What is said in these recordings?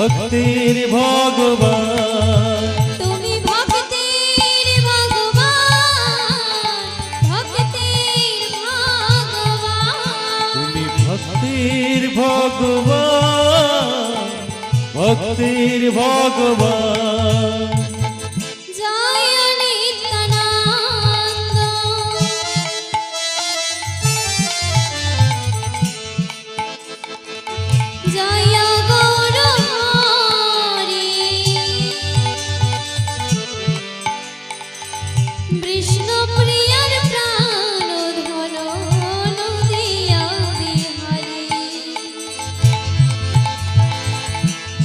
ভক্তের ভগবান। তুমি ভক্তির ভগবান ভক্তের ভগবান। তুমি ভক্তির ভগবান ভক্তির ভগবান।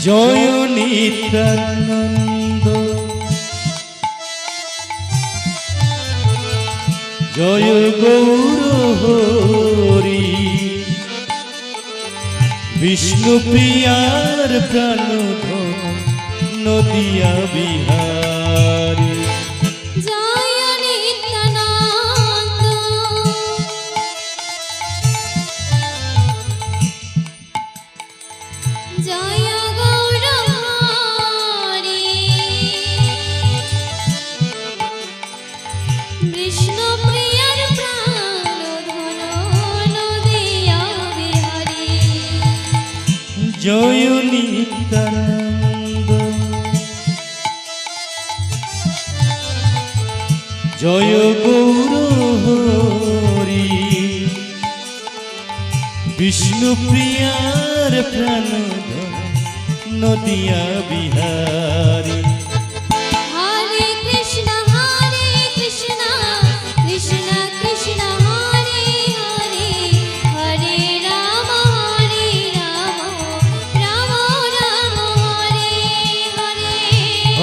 জয় নিত্যানন্দ জয় গৌর হরি। বিষ্ণু প্রিয়ার প্রাণ নদিয়া বিহারী। জয় নিত্যানন্দ জয় গৌর বিষ্ণু প্রিয়ার প্রাণ নদিয়া বিহারী।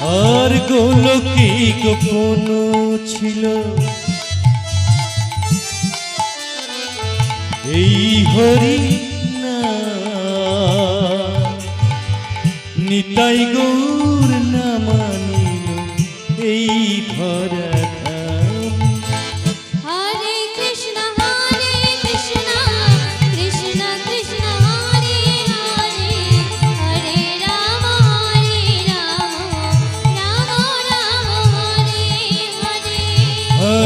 আর গোলকে গোপন ছিল? এই হরি না নিতাই গৌর